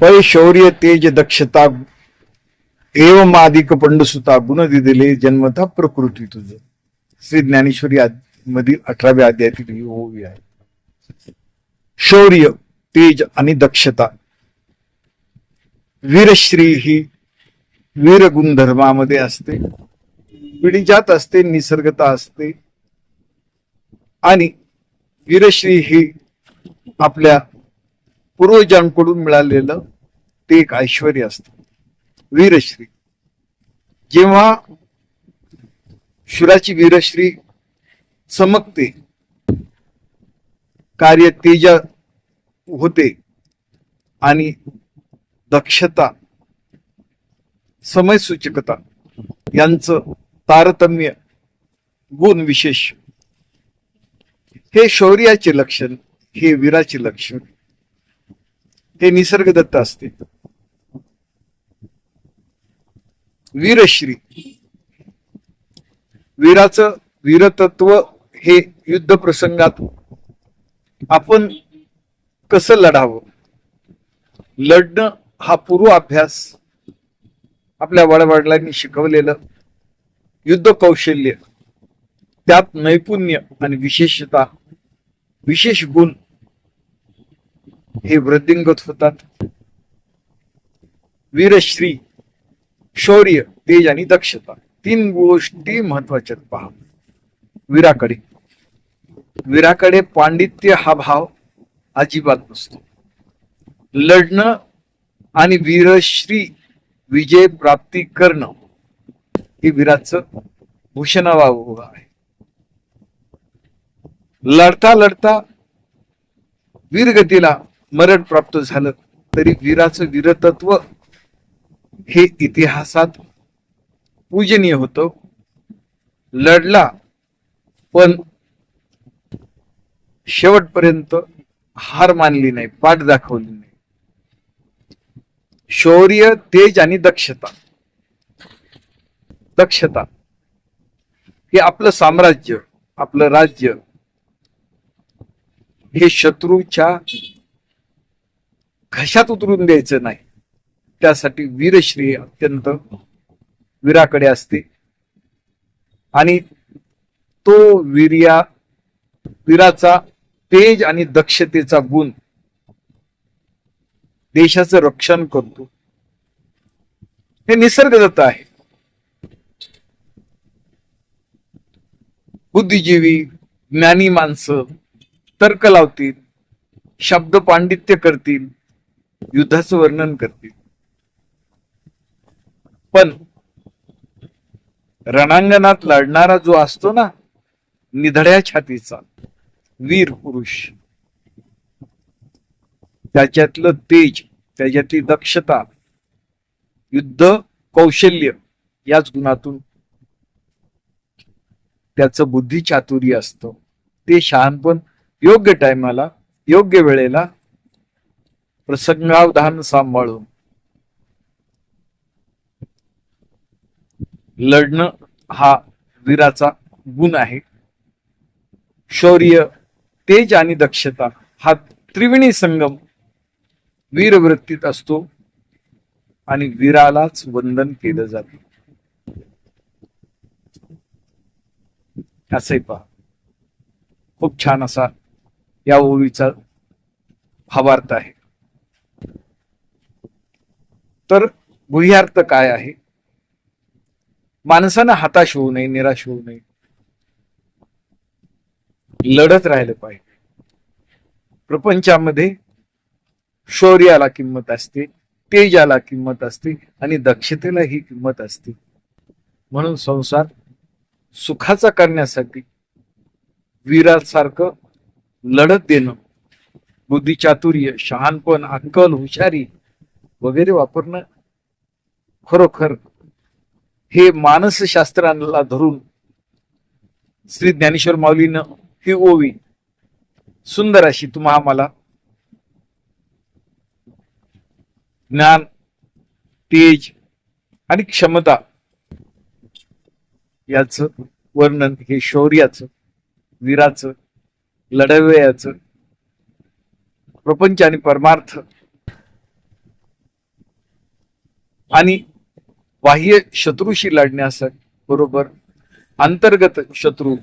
पै शौर्य तेज दक्षता एवमादिक अधिक पंडसुता गुण दिले जन्मता प्रकृती तुझ. श्री ज्ञानेश्वरी मधील अठराव्या अध्यायातील ओवी आहे. शौर्य तेज आणि दक्षता. वीरश्री ही वीर गुणधर्मामध्ये असते. पिढीजात असते निसर्गता असते. आणि वीरश्री ही आपल्या पूर्वजांकडून मिळालेलं ते एक ऐश्वर असतं. वीरश्री. जेव्हा शुराची वीरश्री चमकते कार्य तेज होते आणि दक्षता समयसूचकता यांचं तारतम्य गुण विशेष. हे शौर्याचे लक्षण हे वीराचे लक्षण. हे निसर्गदत्त असते. वीरश्री. वीराचं वीरतत्व हे युद्ध प्रसंगात आपण कसं लढावं? लढणं हा पूर्व अभ्यास आपल्या वडवडिलांनी शिकवलेलं युद्ध कौशल्य. त्यात नैपुण्य आणि विशेषता विशेष गुण हे वृद्धिंगत होतात. वीरश्री शौर्य तेज आणि दक्षता तीन गोष्टी महत्त्वाच्या पहा. वीराकडे. वीराकडे पांडित्य हा भाव अजिबात नसतो. लढणं आणि वीरश्री विजय प्राप्ती करणं हे वीराचं भूषणावा आहे. लढता लढता वीरगतीला मरण प्राप्त झालं तरी वीराचं वीरतत्व हे इतिहासात पूजनीय होतं. लढला पण शेवटपर्यंत हार मानली नाही पाठ दाखवली नाही. शौर्य तेज आणि दक्षता. दक्षता हे आपलं साम्राज्य आपलं राज्य. हे शत्रूच्या घशात उतरून द्यायचं नाही. त्यासाठी वीरश्री अत्यंत वीराकडे असते. आणि तो वीर्या वीराचा तेज आणि दक्षतेचा गुण देशाचं रक्षण करतो. हे निसर्गदत्त आहे. बुद्धिजीवी ज्ञानी माणसं तर्क लावतील शब्द पांडित्य करतील युद्धाचं वर्णन करतील. पण रणांगणात लढणारा जो असतो ना निधड्या छातीचा वीर पुरुष त्याच्यातलं तेज त्याच्यातली दक्षता युद्ध कौशल्य याच गुणातून त्याचं बुद्धी चातुर्य असतं. ते शहाणपण योग्य टायमाला योग्य वेळेला प्रसंगावधान सांभाळून. लढणं हा वीराचा गुण आहे. शौर्य तेज आणि दक्षता हा त्रिवेणी संगम वीरवृत्तीत असतो आणि वीरालाच वंदन केलं जाते. असंही पहा. खूप छान असा या ओवीचा भावार्थ आहे. तर गुह्यार्थ काय आहे? माणसानं हताश होऊ नये निराश होऊ नये. लढत राहिलं पाहिजे. प्रपंचामध्ये शौर्याला किंमत असते तेजाला किंमत असते आणि दक्षतेला ही किंमत असते. म्हणून संसार सुखाचा करण्यासाठी वीरासारखं लढत देणं बुद्धिचातुर्य शहाणपण अक्कल हुशारी वगैरे वापरणं खरोखर हे मानसशास्त्राला धरून श्री ज्ञानेश्वर माऊलीनं ही ओवी सुंदर अशी तुम्हा आम्हाला ज्ञान तेज आणि क्षमता याच वर्णन हे शौर्याचं वीराचं लढवयाचं प्रपंच आणि परमार्थ आणि बाह्य शत्रूशी लढण्यासाठी बरोबर अंतर्गत शत्रू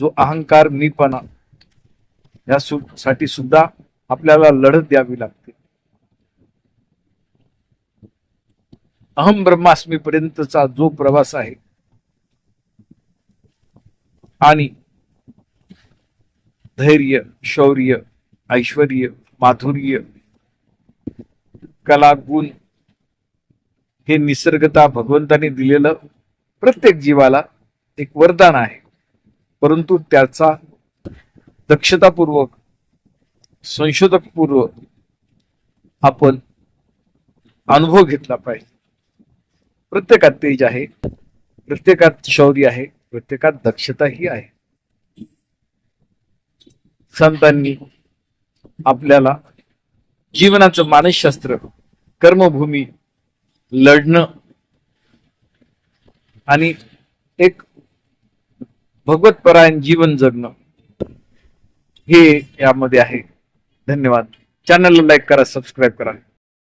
जो अहंकार मीपणा या सु- साठी सुद्धा आपल्याला लढत द्यावी लागते. अहम ब्रह्मास्मी पर्यंतचा जो प्रवास आहे आणि धैर्य शौर्य ऐश्वर्य माधुर्य कला गुण हे निसर्गता भगवंताने दिलेलं प्रत्येक जीवाला एक वरदान आहे. परंतु त्याचा दक्षतापूर्वक संशोधकपूर्वक आपण अनुभव घेतला पाहिजे. प्रत्येकात तेज आहे प्रत्येकात शौर्य आहे प्रत्येकात दक्षताही आहे. संतांनी आपल्याला जीवनाचं मानसशास्त्र कर्मभूमी लढणं. आणि एक भगवतपरायण जीवन जगणं. हे यामध्ये आहे. धन्यवाद. चॅनलला लाईक करा सबस्क्राईब करा.